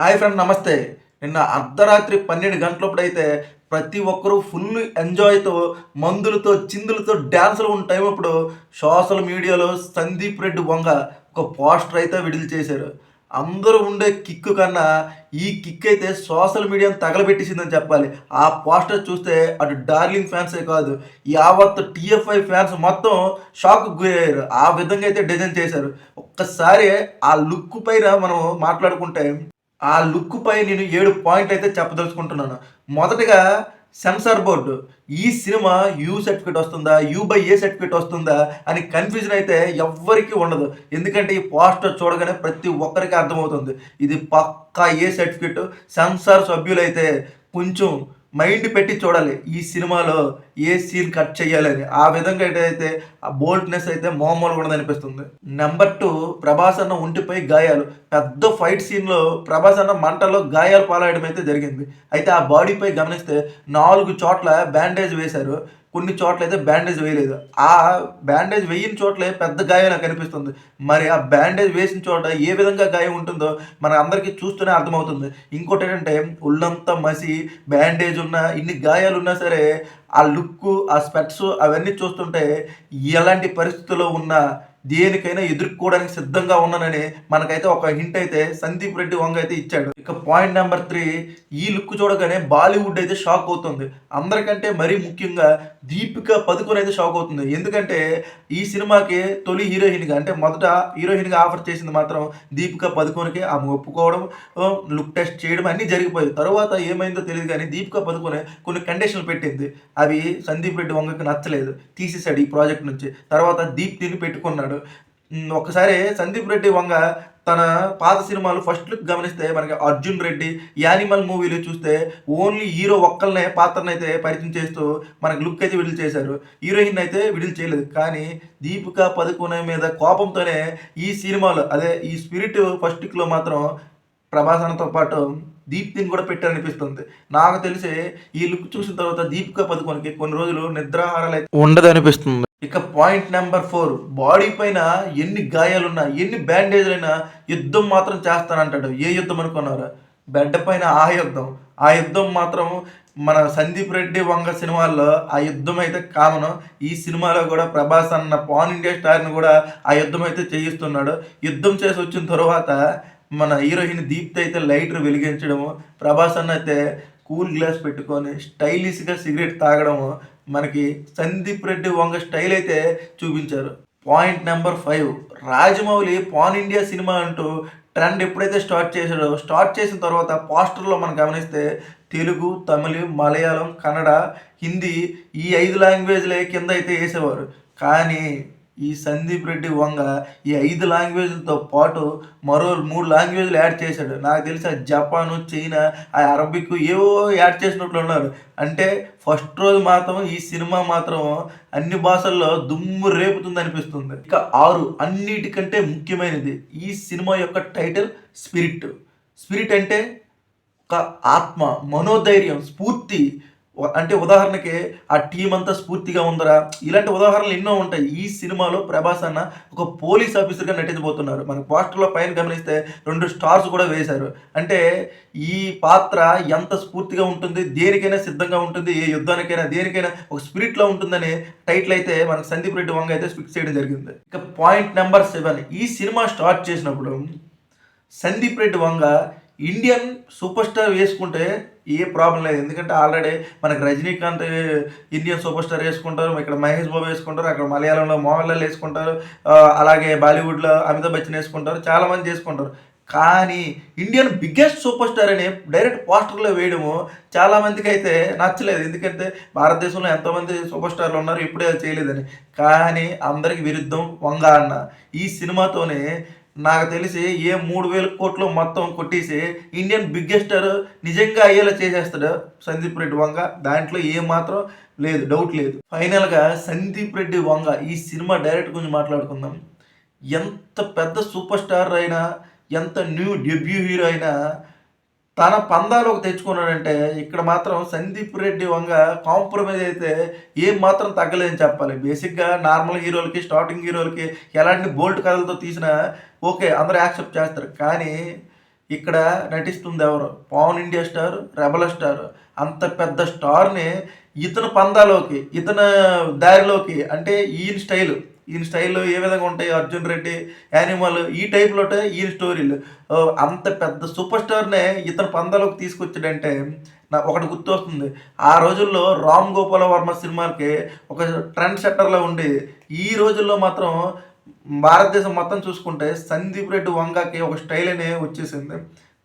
Hi friend నమస్తే. నిన్న అర్ధరాత్రి పన్నెండు గంటలప్పుడు అయితే ప్రతి ఒక్కరూ ఫుల్ ఎంజాయ్తో మందులతో చిందులతో డ్యాన్సులు ఉంటాయి అప్పుడు సోషల్ మీడియాలో సందీప్ రెడ్డి వంగ ఒక పోస్టర్ అయితే విడుదల చేశారు. అందరూ ఉండే కిక్ కన్నా ఈ కిక్ అయితే సోషల్ మీడియాను తగలబెట్టేసిందని చెప్పాలి. ఆ పోస్టర్ చూస్తే అటు డార్లింగ్ ఫ్యాన్సే కాదు యావత్ టీఎఫ్ఐ ఫ్యాన్స్ మొత్తం షాక్ గురయ్యారు. ఆ విధంగా అయితే డిజైన్ చేశారు. ఒక్కసారి ఆ లుక్ పైన మనం మాట్లాడుకుంటే ఆ లుక్ పై నేను ఏడు పాయింట్ అయితే చెప్పదలుచుకుంటున్నాను. మొదటగా సెన్సార్ బోర్డు. ఈ సినిమా యూ సర్టిఫికేట్ వస్తుందా? యూ బై ఏ సర్టిఫికేట్ వస్తుందా? అని కన్ఫ్యూజన్ అయితే ఎవ్వరికీ ఉండదు. ఎందుకంటే ఈ పోస్టర్ చూడగానే ప్రతి ఒక్కరికి అర్థమవుతుంది. ఇది పక్కా ఏ సర్టిఫికేట్? సెన్సార్ సభ్యులైతే కొంచెం మైండ్ పెట్టి చూడాలి ఈ సినిమాలో ఏ సీన్ కట్ చేయాలని ఆ విధంగా అయితే ఆ బోల్డ్నెస్ అయితే మామూలు కూడా అనిపిస్తుంది. నెంబర్ టూ ప్రభాస్ అన్న ఒంటిపై గాయాలు. పెద్ద ఫైట్ సీన్లో ప్రభాస్ అన్న మంటలో గాయాలు పాలాయడం అయితే జరిగింది. అయితే ఆ బాడీపై గమనిస్తే నాలుగు చోట్ల బ్యాండేజ్ వేశారు. కొన్ని చోట్ల అయితే బ్యాండేజ్ వేయలేదు. ఆ బ్యాండేజ్ వేయని చోట్లే పెద్ద గాయం నాకు కనిపిస్తుంది. మరి ఆ బ్యాండేజ్ వేసిన చోట ఏ విధంగా గాయం ఉంటుందో మన అందరికీ చూస్తూనే అర్థమవుతుంది. ఇంకోటి ఏంటంటే ఒళ్ళంతా మసి బ్యాండేజ్ ఉన్నా ఇన్ని గాయాలు ఉన్నా సరే ఆ లుక్ ఆ స్పెట్స్ అవన్నీ చూస్తుంటే ఎలాంటి పరిస్థితుల్లో ఉన్నా దేనికైనా ఎదుర్కోవడానికి సిద్ధంగా ఉన్నానని మనకైతే ఒక హింట్ అయితే సందీప్ రెడ్డి వంగ అయితే ఇచ్చాడు. ఇక పాయింట్ నెంబర్ త్రీ ఈ లుక్ చూడగానే బాలీవుడ్ అయితే షాక్ అవుతుంది. అందరికంటే మరీ ముఖ్యంగా దీపిక పదుకొని అయితే షాక్ అవుతుంది. ఎందుకంటే ఈ సినిమాకి తొలి హీరోయిన్గా అంటే మొదట హీరోయిన్గా ఆఫర్ చేసింది మాత్రం దీపిక పదుకొనికి. ఆమె ఒప్పుకోవడం లుక్ టెస్ట్ చేయడం అన్నీ జరిగిపోయాయి. తర్వాత ఏమైందో తెలియదు కానీ దీపిక పదుకొని కొన్ని కండిషన్లు పెట్టింది. అవి సందీప్ రెడ్డి వంగకి నచ్చలేదు. తీసేశాడు ఈ ప్రాజెక్ట్ నుంచి. తర్వాత దీప్తిని పెట్టుకున్నాడు. ఉమ్, ఒకసారి సందీప్ రెడ్డి వంగ తన పాత సినిమాలు ఫస్ట్ లుక్ గమనిస్తే మనకి అర్జున్ రెడ్డి యానిమల్ మూవీలు చూస్తే ఓన్లీ హీరో ఒక్కళ్ళనే పాత్రను అయితే పరిచయం చేస్తూ మనకి లుక్ అయితే విడుదల చేశారు. హీరోయిన్ అయితే విడుదల చేయలేదు. కానీ దీపిక పదుకునే మీద కోపంతోనే ఈ సినిమాలో అదే ఈ స్పిరిట్ ఫస్ట్ లుక్లో మాత్రం ప్రభాసనతో పాటు దీప్తిని కూడా పెట్టారనిపిస్తుంది. నాకు తెలిసి ఈ లుక్ చూసిన తర్వాత దీపిక పదుకొనికి కొన్ని రోజులు నిద్రాహారాలు అయితే ఉండదు అనిపిస్తుంది ఇక పాయింట్ నెంబర్ ఫోర్ బాడీ పైన ఎన్ని గాయాలున్నా ఎన్ని బ్యాండేజ్లైనా యుద్ధం మాత్రం చేస్తానంటాడు. ఏ యుద్ధం అనుకున్నారు? బెడ్ పైన ఆ యుద్ధం. ఆ యుద్ధం మాత్రం మన సందీప్ రెడ్డి వంగ సినిమాల్లో ఆ యుద్ధం అయితే కామన్. ఈ సినిమాలో కూడా ప్రభాస్ అన్న పాన్ ఇండియా స్టార్ని కూడా ఆ యుద్ధం అయితే చేయిస్తున్నాడు. యుద్ధం చేసి వచ్చిన తర్వాత మన హీరోయిన్ దీప్తి అయితే లైటర్ వెలిగించడము. ప్రభాస్ అన్న అయితే కూల్ గ్లాస్ పెట్టుకొని స్టైలిష్గా సిగరెట్ తాగడము. మనకి సందీప్ రెడ్డి వంగ స్టైల్ అయితే చూపించారు. Point number five Rajamouli pan India cinema అంటూ ట్రెండ్ ఎప్పుడైతే స్టార్ట్ చేశాడో స్టార్ట్ చేసిన తర్వాత పోస్టర్లో మనం గమనిస్తే తెలుగు తమిళ మలయాళం కన్నడ హిందీ ఈ ఐదు లాంగ్వేజ్లే కింద అయితే వేసేవారు. కానీ ఈ సందీప్ రెడ్డి వంగ ఈ ఐదు లాంగ్వేజ్లతో పాటు మరో మూడు లాంగ్వేజ్లు యాడ్ చేశాడు. నాకు తెలిసి ఆ జపాను చైనా ఆ అరబిక్ ఏవో యాడ్ చేసినట్లు ఉన్నారు. అంటే ఫస్ట్ రోజు మాత్రం ఈ సినిమా మాత్రం అన్ని భాషల్లో దుమ్ము రేపుతుంది అనిపిస్తుంది. ఇక ఆరు అన్నిటికంటే ముఖ్యమైనది ఈ సినిమా యొక్క టైటిల్ స్పిరిట్. స్పిరిట్ అంటే ఒక ఆత్మ మనోధైర్యం స్ఫూర్తి అంటే ఉదాహరణకి ఆ టీం అంతా స్ఫూర్తిగా ఉందరా? ఇలాంటి ఉదాహరణలు ఎన్నో ఉంటాయి. ఈ సినిమాలో ప్రభాస్ అన్న ఒక పోలీస్ ఆఫీసర్గా నటించబోతున్నారు. మన పోస్టర్లో పైన గమనిస్తే రెండు స్టార్స్ కూడా వేశారు. అంటే ఈ పాత్ర ఎంత స్ఫూర్తిగా ఉంటుంది దేనికైనా సిద్ధంగా ఉంటుంది ఏ యుద్ధానికైనా దేనికైనా ఒక స్పిరిట్లో ఉంటుందని టైటిల్ అయితే మనకు సందీప్ రెడ్డి వంగ అయితే ఫిక్స్ చేయడం జరిగింది. ఇక పాయింట్ నెంబర్ సెవెన్ ఈ సినిమా స్టార్ట్ చేసినప్పుడు Sandeep Reddy Vanga Indian super star వేసుకుంటే ఏ ప్రాబ్లం లేదు. ఎందుకంటే ఆల్రెడీ మనకి రజనీకాంత్ ఇండియన్ సూపర్ స్టార్ వేసుకుంటారు ఇక్కడ మహేష్ బాబు వేసుకుంటారు అక్కడ మలయాళంలో మోహన్ లాల్ వేసుకుంటారు అలాగే బాలీవుడ్లో అమితాబ్ బచ్చన్ వేసుకుంటారు చాలామంది చేసుకుంటారు. కానీ ఇండియన్ బిగ్గెస్ట్ సూపర్ స్టార్ అని డైరెక్ట్ పోస్టర్లో వేయడము చాలా మందికి అయితే నచ్చలేదు. ఎందుకంటే భారతదేశంలో ఎంతోమంది సూపర్ స్టార్లు ఉన్నారు ఇప్పుడే చేయలేదని. కానీ అందరికి విరుద్ధం వంగ అన్న ఈ సినిమాతోనే నాకు తెలిసి ఏ మూడు వేల కోట్లు మొత్తం కొట్టేసి ఇండియన్ బిగ్గెస్టర్ నిజంగా అయ్యేలా చేసేస్తాడు సందీప్ రెడ్డి వంగ. దాంట్లో ఏ మాత్రం లేదు డౌట్ లేదు. ఫైనల్గా సందీప్ రెడ్డి వంగ ఈ సినిమా డైరెక్ట్ గురించి మాట్లాడుకుందాం. ఎంత పెద్ద సూపర్ స్టార్ అయినా ఎంత న్యూ డెబ్యూ హీరో అయినా తన పందాలోకి తెచ్చుకున్నాడంటే ఇక్కడ మాత్రం సందీప్ రెడ్డి వంగ కాంప్రమైజ్ అయితే ఏం మాత్రం తగ్గలేదని చెప్పాలి. బేసిక్గా నార్మల్ హీరోలకి స్టార్టింగ్ హీరోలకి ఎలాంటి బోల్ట్ కథలతో తీసినా ఓకే అందరూ యాక్సెప్ట్ చేస్తారు. కానీ ఇక్కడ నటిస్తుంది ఎవరు? Pawan India star rebel star. అంత పెద్ద స్టార్ని ఇతను పందాలోకి ఇతను దారిలోకి అంటే ఈయన స్టైల్ ఈయన స్టైల్లో ఏ విధంగా ఉంటాయి? అర్జున్ రెడ్డి యానిమల్ ఈ టైప్లో ఈయన స్టోరీలు అంత పెద్ద సూపర్ స్టార్నే ఇతను పందాలోకి తీసుకొచ్చాడంటే నా ఒకటి గుర్తు వస్తుంది ఆ రోజుల్లో రామ్ గోపాల వర్మ సినిమాకి ఒక ట్రెండ్ సెట్టర్లో ఉండి ఈ రోజుల్లో మాత్రం భారతదేశం మొత్తం చూసుకుంటే సందీప్ రెడ్డి వంగకి ఒక స్టైల్ అనే వచ్చేసింది.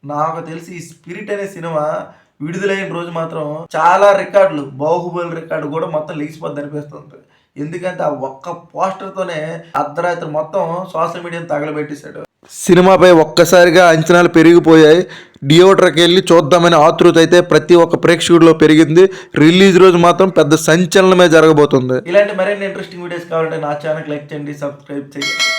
నాకు తెలిసి ఈ స్పిరిట్ అనే సినిమా విడుదలైన రోజు మాత్రం చాలా రికార్డులు బాహుబలి రికార్డు కూడా మొత్తం లేచిపోద్ది అనిపిస్తుంది. ఎందుకంటే ఆ ఒక్క పోస్టర్తోనే అర్ధరాత్రి మొత్తం సోషల్ మీడియాని తగలబెట్టేశాడు. సినిమాపై ఒక్కసారిగా అంచనాలు పెరిగిపోయాయి. థియేటర్కి వెళ్ళి చూద్దామనే ఆతృత అయితే ప్రతి ఒక్క ప్రేక్షకుడిలో పెరిగింది. రిలీజ్ రోజు మాత్రం పెద్ద సంచలనమే జరగబోతుంది. ఇలాంటి మరిన్ని ఇంట్రెస్టింగ్ వీడియోస్ కావాలంటే నా ఛానల్ లైక్ చేయండి సబ్స్క్రైబ్ చేయండి.